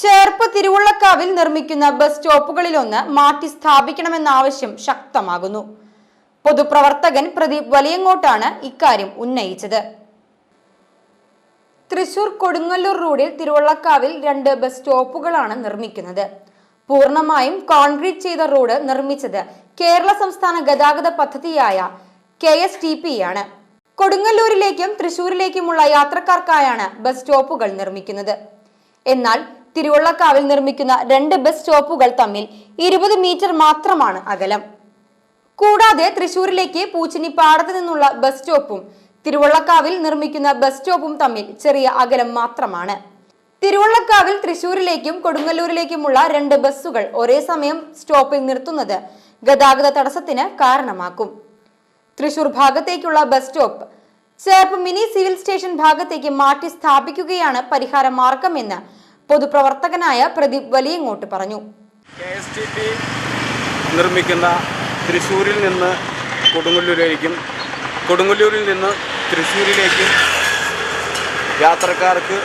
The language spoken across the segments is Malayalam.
ചേർപ്പ് തിരുവുള്ളക്കാവിൽ നിർമ്മിക്കുന്ന ബസ് സ്റ്റോപ്പുകളിലൊന്ന് മാറ്റി സ്ഥാപിക്കണമെന്ന ആവശ്യം ശക്തമാകുന്നു. പൊതുപ്രവർത്തകൻ പ്രദീപ് വലിയങ്ങോട്ടാണ് ഇക്കാര്യം ഉന്നയിച്ചത്. തൃശൂർ കൊടുങ്ങല്ലൂർ റോഡിൽ തിരുവള്ളക്കാവിൽ രണ്ട് ബസ് സ്റ്റോപ്പുകളാണ് നിർമ്മിക്കുന്നത്. പൂർണമായും കോൺക്രീറ്റ് ചെയ്ത റോഡ് നിർമ്മിച്ചത് കേരള സംസ്ഥാന ഗതാഗത പദ്ധതിയായ കെ എസ് ടി പി ആണ് കൊടുങ്ങല്ലൂരിലേക്കും തൃശൂരിലേക്കുമുള്ള യാത്രക്കാർക്കായാണ് ബസ് സ്റ്റോപ്പുകൾ നിർമ്മിക്കുന്നത്. എന്നാൽ തിരുവള്ളക്കാവിൽ നിർമ്മിക്കുന്ന രണ്ട് ബസ് സ്റ്റോപ്പുകൾ തമ്മിൽ ഇരുപത് മീറ്റർ മാത്രമാണ് അകലം. കൂടാതെ തൃശൂരിലേക്ക് പൂച്ചനിപ്പാടത്ത് നിന്നുള്ള ബസ് സ്റ്റോപ്പും തിരുവള്ളക്കാവിൽ നിർമ്മിക്കുന്ന ബസ് സ്റ്റോപ്പും തമ്മിൽ ചെറിയ അകലം മാത്രമാണ്. തിരുവള്ളക്കാവിൽ തൃശൂരിലേക്കും കൊടുങ്ങല്ലൂരിലേക്കുമുള്ള രണ്ട് ബസ്സുകൾ ഒരേ സമയം സ്റ്റോപ്പിൽ നിർത്തുന്നത് ഗതാഗത തടസ്സത്തിന് കാരണമാക്കും. തൃശൂർ ഭാഗത്തേക്കുള്ള bus stop Cherpu mini civil station ഭാഗത്തേക്ക് മാറ്റി സ്ഥാപിക്കുകയാണ് പരിഹാര മാർഗമെന്ന് പൊതുപ്രവർത്തകനായ പ്രദീപ് വലിയങ്ങോട്ട് പറഞ്ഞു. നിർമ്മിക്കുന്ന തൃശ്ശൂരിൽ നിന്ന് കൊടുങ്ങല്ലൂരിലേക്കും കൊടുങ്ങല്ലൂരിൽ നിന്ന് തൃശ്ശൂരിലേക്കും യാത്രക്കാർക്ക്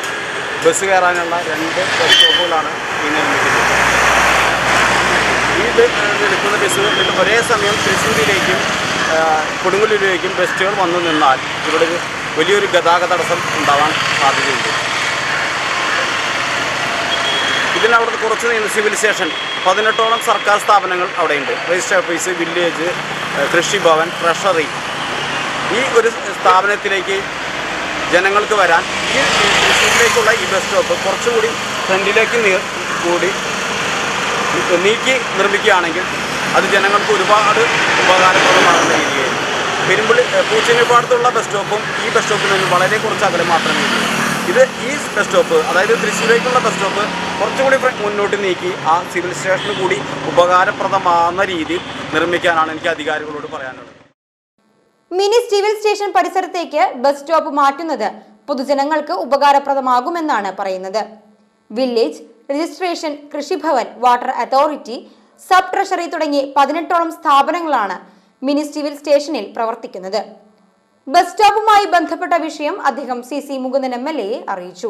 ബസ് കയറാനുള്ള രണ്ട് ബസ് സ്റ്റോപ്പുകളാണ് ഈ നിർമ്മിക്കുന്നത്. ഈ നിൽക്കുന്ന ബസ്സുകൾ ഒരേ സമയം തൃശ്ശൂരിലേക്കും കൊടുങ്ങല്ലൂരിലേക്കും ബസ്സുകൾ വന്നു നിന്നാൽ ഇവിടെ വലിയൊരു ഗതാഗത തടസ്സം ഉണ്ടാവാൻ സാധ്യതയുണ്ട്. ഇതിനവിടുന്ന് കുറച്ച് നീങ്ങി സിവിൽ സ്റ്റേഷൻ പതിനെട്ടോളം സർക്കാർ സ്ഥാപനങ്ങൾ അവിടെയുണ്ട്. Register office village Krishibhavan treasury. ഈ ഒരു സ്ഥാപനത്തിലേക്ക് ജനങ്ങൾക്ക് വരാൻ ഈ തൃശ്ശൂരിലേക്കുള്ള ഈ ബസ് സ്റ്റോപ്പ് കുറച്ചുകൂടി ഫ്രണ്ടിലേക്ക് കൂടി നീക്കി നിർമ്മിക്കുകയാണെങ്കിൽ അത് ജനങ്ങൾക്ക് ഒരുപാട് ഉപകാരപ്രദമാകുന്ന രീതിയിൽ പെരുമ്പള്ളി ഏഹ് പൂച്ചനിപ്പാടത്തുള്ള ബസ് സ്റ്റോപ്പും ഈ ബസ് സ്റ്റോപ്പിൽ നിന്ന് വളരെ കുറച്ച് അകലം മാത്രമേ ഉള്ളൂ. ഇത് ഈ ബസ് സ്റ്റോപ്പ് അതായത് തൃശ്ശൂരേക്കുള്ള ബസ് സ്റ്റോപ്പ് കുറച്ചുകൂടി മുന്നോട്ട് നീക്കി ആ സിവിൽ സ്റ്റേഷന് കൂടി ഉപകാരപ്രദമാകുന്ന രീതിയിൽ നിർമ്മിക്കാനാണ് എനിക്ക് അധികാരികളോട് പറയാനുള്ളത്. മിനി സിവിൽ സ്റ്റേഷൻ പരിസരത്തേക്ക് ബസ് സ്റ്റോപ്പ് മാറ്റുന്നത് പൊതുജനങ്ങൾക്ക് ഉപകാരപ്രദമാകുമെന്നാണ് പറയുന്നത്. Village registration Krishibhavan water authority sub treasury തുടങ്ങി പതിനെട്ടോളം സ്ഥാപനങ്ങളാണ് മിനി സിവിൽ സ്റ്റേഷനിൽ പ്രവർത്തിക്കുന്നത്. ബസ് സ്റ്റോപ്പുമായി ബന്ധപ്പെട്ട വിഷയം അദ്ദേഹം C C Mukundan M L എയെ അറിയിച്ചു